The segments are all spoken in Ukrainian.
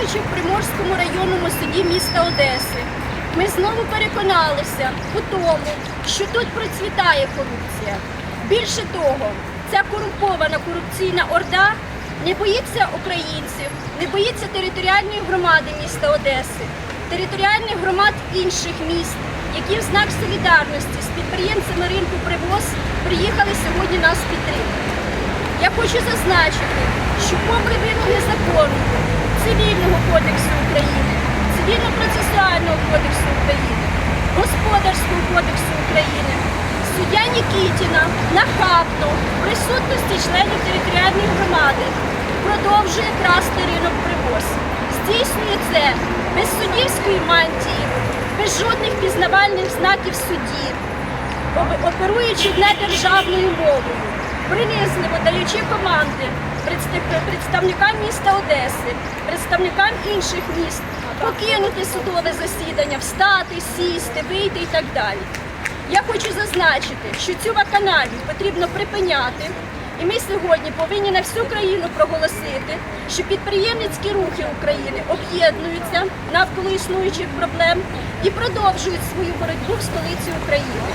Київському районному суді міста Одеси ми знову переконалися у тому, що тут процвітає корупція. Більше того, ця корумпована корупційна орда не боїться українців, не боїться територіальної громади міста Одеси, територіальних громад інших міст, які в знак солідарності з підприємцями ринку привоз приїхали сьогодні нас підтримати. Я хочу зазначити, що попри вимоги закону, Цивільного кодексу України, Цивільно-процесуального кодексу України, Господарського кодексу України, суддя Нікітіна нахабно в присутності членів територіальної громади продовжує красти ринок привоз. Здійснює це без суддівської мантії, без жодних пізнавальних знаків судді, оперуючи недержавною мовою, принизливо даючи команди представникам міста Одеси, представникам інших міст покинути судове засідання, встати, сісти, вийти і так далі. Я хочу зазначити, що цю ваканалію потрібно припиняти. І ми сьогодні повинні на всю країну проголосити, що підприємницькі рухи України об'єднуються навколо існуючих проблем і продовжують свою боротьбу в столиці України.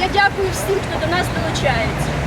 Я дякую всім, хто до нас долучається.